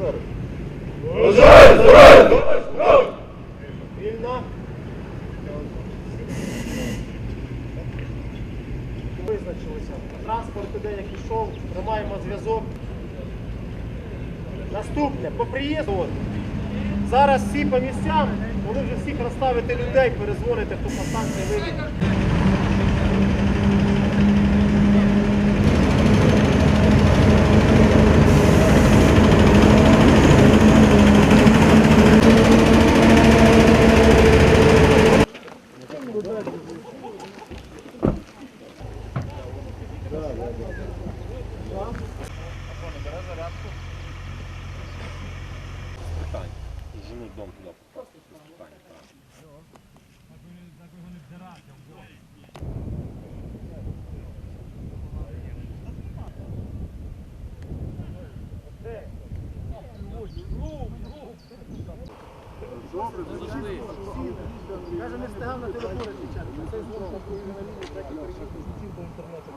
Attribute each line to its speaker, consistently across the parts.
Speaker 1: офіцери. Вільно. Визначилися. Транспорт іде, як ішов, тримаємо зв'язок. Наступне, по приїзду. Зараз всі по місцям, коли вже всіх розставити людей, перезвоните, хто по станції вийде.
Speaker 2: Жену дом туда попасть. без питань,
Speaker 1: Каже, не встигав на телефон відвічати. Цей дзвонок на другій так і перейшов по інтернету.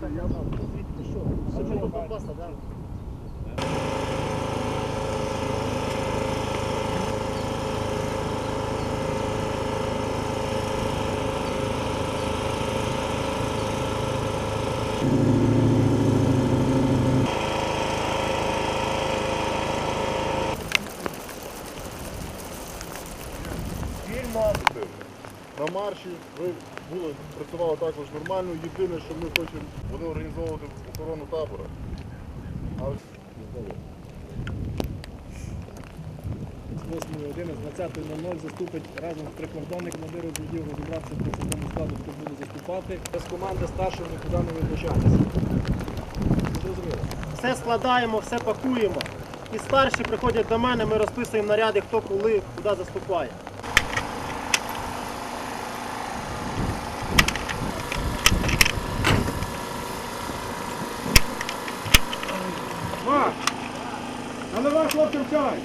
Speaker 1: Так, я знав. Звідки що? Чого до Донбаса, да?
Speaker 3: Вільно. На марші ви були, працювали також нормально. Єдине, що ми хочемо, вони організовувати охорону табора. А ось
Speaker 4: 8 години з 20.00 заступить разом з прикордонником командиру відділу розібратися по цьому складу, хто буде заступати. Без команди старшого нікуди не визначатися.
Speaker 1: Все складаємо, все пакуємо. І старші приходять до мене, ми розписуємо наряди, хто коли, куди заступає.
Speaker 4: Наливай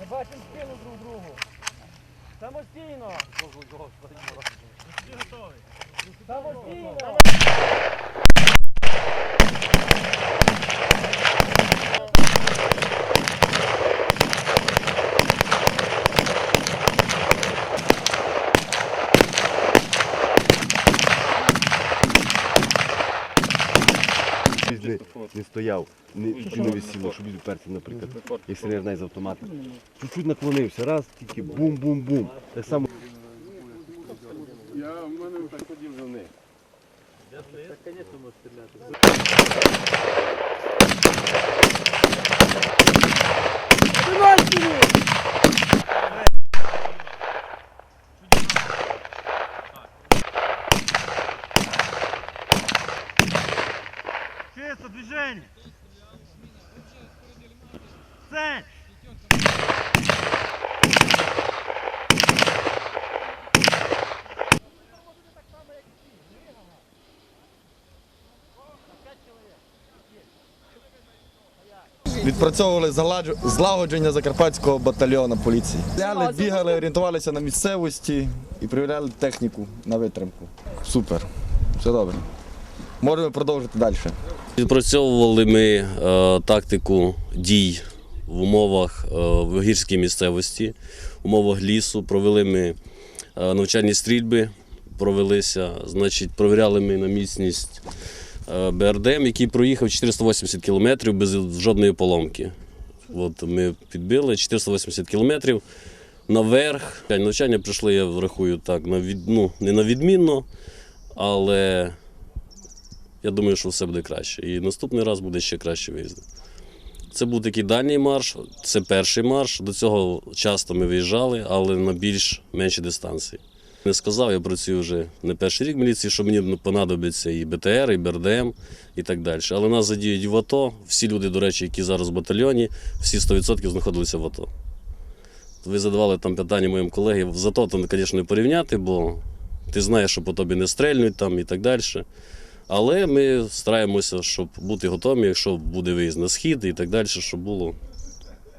Speaker 4: Не бачимо спину друг другу. Самостійно. Всі готові. Самостійно.
Speaker 5: Не, не стояв, не, і не висіло, щоб він уперся, наприклад, як сенерна з автомата. Чуть-чуть наклонився, раз, тільки бум-бум-бум. Так само.
Speaker 3: я в мене так
Speaker 5: ходив за них.
Speaker 1: Чисто, Цель.
Speaker 6: Відпрацьовували злагодження закарпатського батальйону поліції. Бігали, бігали, орієнтувалися на місцевості і перевіряли техніку на витримку. Супер, все добре. Можемо продовжити далі.
Speaker 7: Відпрацьовували ми е, тактику дій в умовах е, в гірській місцевості, в умовах лісу. Провели ми е, навчальні стрільби, провелися, значить, провіряли ми на міцність е, БРДМ, який проїхав 480 кілометрів без жодної поломки. От ми підбили 480 кілометрів наверх. Навчання пройшли, я рахую так, на від, ну, не на відмінно, але я думаю, що все буде краще. І наступний раз буде ще краще виїзд. Це був такий дальній марш, це перший марш. До цього часто ми виїжджали, але на більш менші дистанції. Не сказав, я працюю вже не перший рік в міліції, що мені понадобиться і БТР, і БРДМ, і так далі. Але нас задіють в АТО. Всі люди, до речі, які зараз в батальйоні, всі 100% знаходилися в АТО. Ви задавали там питання моїм колегам. За то, звісно, не порівняти, бо ти знаєш, що по тобі не стрельнуть там і так далі. Але ми стараємося, щоб бути готові, якщо буде виїзд на схід і так далі, щоб було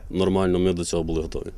Speaker 7: нормально, ми до цього були готові.